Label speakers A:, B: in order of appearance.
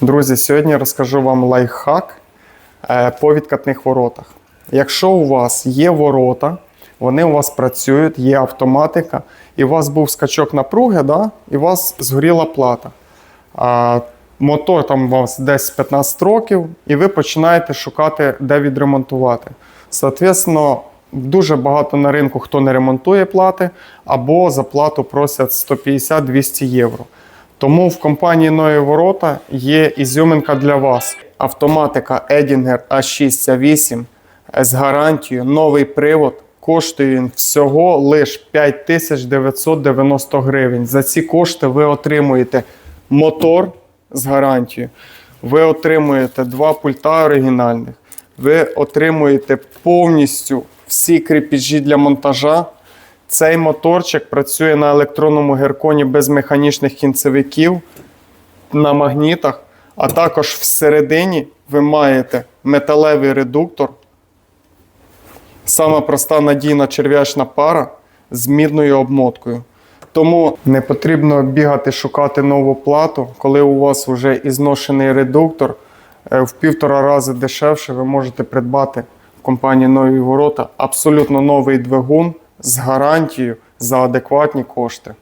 A: Друзі, сьогодні я розкажу вам лайфхак е, по відкатних воротах. Якщо у вас є ворота, вони у вас працюють, є автоматика, і у вас був скачок напруги, да, і у вас згоріла плата. А, мотор там у вас десь 15 років, і ви починаєте шукати, де відремонтувати. Соответственно, дуже багато на ринку хто не ремонтує плати, або за плату просять 150-200 євро. Тому в компанії Нові Ворота є ізюминка для вас. Автоматика Edinger A6 A8 з гарантією, новий привод. Коштує він всього лише 5990 гривень. За ці кошти ви отримуєте мотор з гарантією, ви отримуєте два пульта оригінальних, ви отримуєте повністю всі кріпежі для монтажа. Цей моторчик працює на електронному герконі без механічних кінцевиків на магнітах, а також всередині ви маєте металевий редуктор, сама проста надійна черв'ячна пара з мідною обмоткою. Тому не потрібно бігати шукати нову плату, коли у вас вже ізношений редуктор. е, В півтора рази дешевше ви можете придбати в компанії Нові Ворота абсолютно новий двигун з гарантією за адекватні кошти.